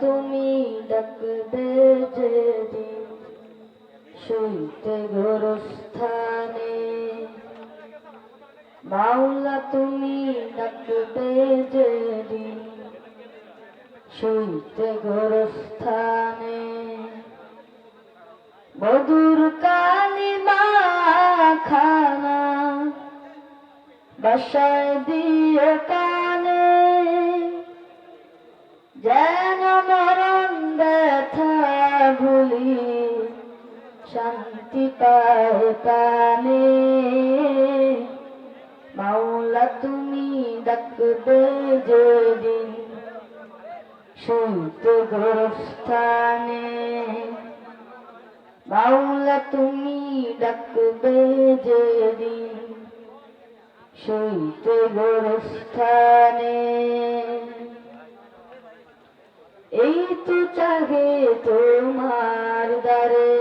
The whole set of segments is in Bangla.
তুমি ডাকবে যেদিন শুইতে গোরস্থানে। মাওলা তুমি ডাকবে যেদিন শুইতে গোরস্থানে। মধুর কালিমা খানা বাসায় দিয়ে কানে যেন মরণ ব্যথা ভুলি, শান্তি পায় প্রাণে। মাওলা, তুমি ডাকবে যেদিন শুইতে গোরস্থানে। মাওলা, তুমি ডাকবে যেদিন শুইতে গোরস্থানে। এই তো চাহে তোমার দ্বারে।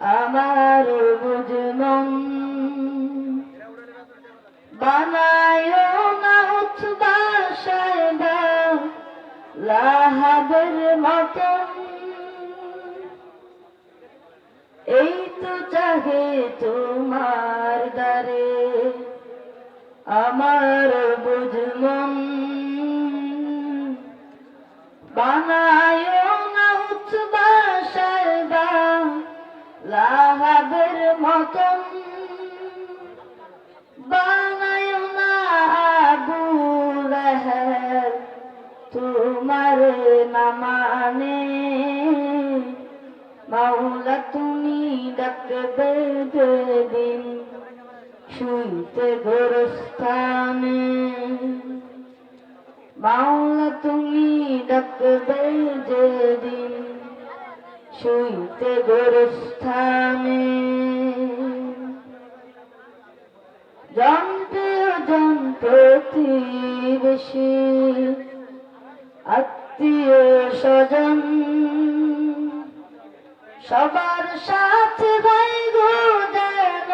আমার বুঝমন বানায় না লাহাবের মতন। এই তো চাহে তোমার দ্বারে। আমার লাহাবের মতন। বানায় না তোমার না মানে মাওলা তুমি ডাকবে যেদিন শুইতে গোরস্থানে। মাওলা তুমি ডাকবে যেদিন শুইতে গোরস্থানে। যন্ত্রে যন্ত্রতিবেশী আত্মীয় স্বজন। সবার সাথে ভাই গো যেন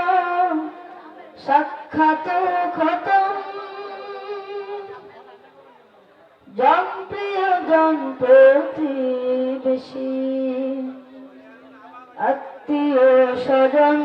সাক্ষাৎ খতম। জনপ্রিয় জন স্বজন